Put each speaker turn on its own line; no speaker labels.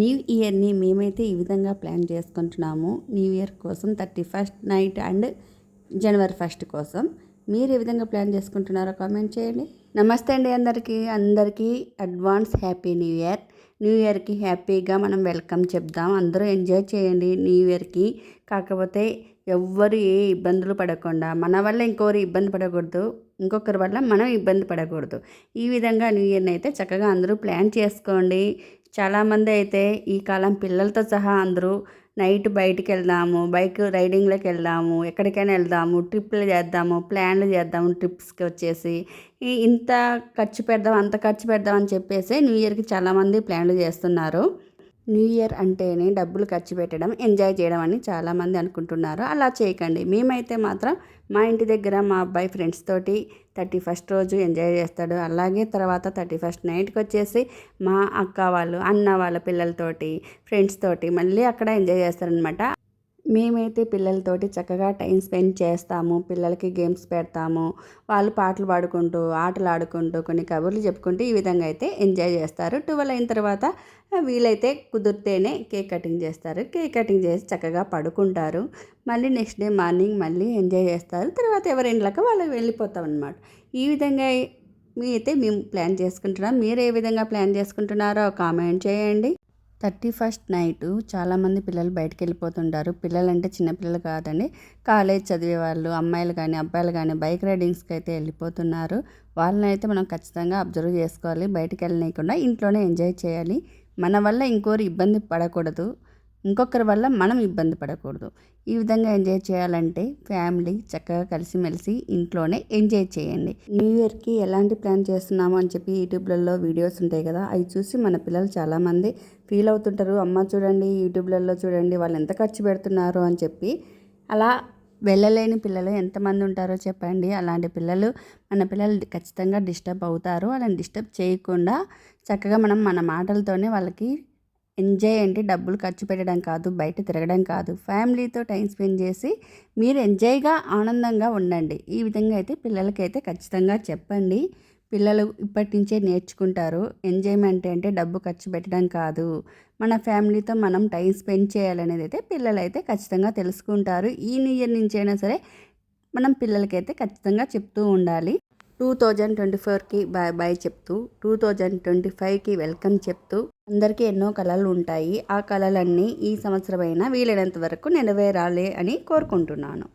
New ఇయర్ని మేమైతే ఈ విధంగా ప్లాన్ చేసుకుంటున్నాము. న్యూ ఇయర్ కోసం థర్టీ ఫస్ట్ నైట్ అండ్ జనవరి ఫస్ట్ కోసం. మీరు ఏ విధంగా ప్లాన్ చేసుకుంటున్నారో కామెంట్ చేయండి. నమస్తే అండి అందరికీ. అందరికీ advance happy new year. New ఇయర్కి హ్యాపీగా మనం వెల్కమ్ చెప్దాం. అందరూ ఎంజాయ్ చేయండి న్యూ ఇయర్కి. కాకపోతే ఎవ్వరు ఏ ఇబ్బందులు పడకుండా మన వల్ల ఇంకొకరు ఇబ్బంది పడకూడదు ఇంకొకరి వల్ల మనం ఇబ్బంది పడకూడదు. ఈ విధంగా న్యూ ఇయర్ని అయితే చక్కగా అందరూ ప్లాన్ చేసుకోండి. చాలామంది అయితే ఈ కాలం పిల్లలతో సహా అందరూ నైట్ బయటికి వెళ్దాము బైక్ రైడింగ్లోకి వెళ్దాము ఎక్కడికైనా వెళ్దాము ట్రిప్లు చేద్దాము ప్లాన్లు చేద్దాము ట్రిప్స్కి వచ్చేసి ఇంత ఖర్చు పెడదాం అంత ఖర్చు పెడదాం అని చెప్పేసి న్యూ ఇయర్కి చాలామంది ప్లాన్లు చేస్తున్నారు. న్యూ ఇయర్ అంటేనే డబ్బులు ఖర్చు పెట్టడం ఎంజాయ్ చేయడం అని చాలామంది అనుకుంటున్నారు. అలా చేయకండి. మేమైతే మాత్రం మా ఇంటి దగ్గర మా అబ్బాయి ఫ్రెండ్స్ తోటి థర్టీ ఫస్ట్ రోజు ఎంజాయ్ చేస్తాడు. అలాగే తర్వాత థర్టీ ఫస్ట్ నైట్కి వచ్చేసి మా అక్క వాళ్ళు అన్న వాళ్ళ పిల్లలతోటి ఫ్రెండ్స్ తోటి మళ్ళీ అక్కడ ఎంజాయ్ చేస్తారనమాట మేమైతే పిల్లలతోటి చక్కగా టైం స్పెండ్ చేస్తాము పిల్లలకి గేమ్స్ పెడతాము వాళ్ళు పాటలు పాడుకుంటూ ఆటలు ఆడుకుంటూ కొన్ని కబుర్లు చెప్పుకుంటూ ఈ విధంగా అయితే ఎంజాయ్ చేస్తారు. ట్వెల్వ్ అయిన తర్వాత వీలైతే కుదిరితేనే కేక్ కటింగ్ చేస్తారు. కేక్ కటింగ్ చేసి చక్కగా పడుకుంటారు. మళ్ళీ నెక్స్ట్ డే మార్నింగ్ మళ్ళీ ఎంజాయ్ చేస్తారు. తర్వాత ఎవరి ఇంట్లోకి వాళ్ళు వెళ్ళిపోతాం అనమాట ఈ విధంగా మీ అయితే మేము ప్లాన్ చేసుకుంటున్నాం. మీరు ఏ విధంగా ప్లాన్ చేసుకుంటున్నారో కామెంట్ చేయండి. థర్టీ ఫస్ట్ నైట్ చాలామంది పిల్లలు బయటకు వెళ్ళిపోతుంటారు పిల్లలు అంటే చిన్నపిల్లలు కాదండి. కాలేజ్ చదివే వాళ్ళు అమ్మాయిలు కానీ అబ్బాయిలు కానీ బైక్ రైడింగ్స్కి అయితే వెళ్ళిపోతున్నారు. వాళ్ళని అయితే మనం ఖచ్చితంగా అబ్జర్వ్ చేసుకోవాలి. బయటకు వెళ్ళనీయకుండా ఇంట్లోనే ఎంజాయ్ చేయాలి. మన వల్ల ఇంకోరు ఇబ్బంది పడకూడదు. ఇంకొకరి వల్ల మనం ఇబ్బంది పడకూడదు. ఈ విధంగా ఎంజాయ్ చేయాలంటే ఫ్యామిలీ చక్కగా కలిసిమెలిసి ఇంట్లోనే ఎంజాయ్ చేయండి. న్యూ ఇయర్కి ఎలాంటి ప్లాన్ చేస్తున్నాము అని చెప్పి యూట్యూబ్లలో వీడియోస్ ఉంటాయి కదా అవి చూసి మన పిల్లలు చాలామంది ఫీల్ అవుతుంటారు. అమ్మ చూడండి యూట్యూబ్లలో చూడండి వాళ్ళు ఎంత ఖర్చు పెడుతున్నారు? అని చెప్పి అలా వెళ్ళలేని పిల్లలు ఎంతమంది ఉంటారో చెప్పండి. అలాంటి పిల్లలు మన పిల్లలు ఖచ్చితంగా డిస్టర్బ్ అవుతారు. వాళ్ళని డిస్టర్బ్ చేయకుండా చక్కగా మనం మన మాటలతోనే వాళ్ళకి ఎంజాయ్ అంటే డబ్బులు ఖర్చు పెట్టడం కాదు బయట తిరగడం కాదు. ఫ్యామిలీతో టైం స్పెండ్ చేసి మీరు ఎంజాయ్గా ఆనందంగా ఉండండి. ఈ విధంగా అయితే పిల్లలకైతే ఖచ్చితంగా చెప్పండి. పిల్లలు ఇప్పటి నుంచే నేర్చుకుంటారు. ఎంజాయ్మెంట్ అంటే డబ్బు ఖర్చు పెట్టడం కాదు. మన ఫ్యామిలీతో మనం టైం స్పెండ్ చేయాలనేది అయితే పిల్లలు అయితే ఖచ్చితంగా తెలుసుకుంటారు. ఈ న్యూ ఇయర్ నుంచి అయినా సరే మనం పిల్లలకైతే ఖచ్చితంగా చెప్తూ ఉండాలి. టూ థౌజండ్ ట్వంటీ ఫోర్కి బాయ్ బాయ్ చెప్తూ టూ థౌజండ్ ట్వంటీ ఫైవ్కి వెల్కమ్ చెప్తూ అందరికీ ఎన్నో కళలు ఉంటాయి. ఆ కళలన్నీ ఈ సంవత్సరమైనా వీలైనంత వరకు నెరవేరాలి అని కోరుకుంటున్నాను.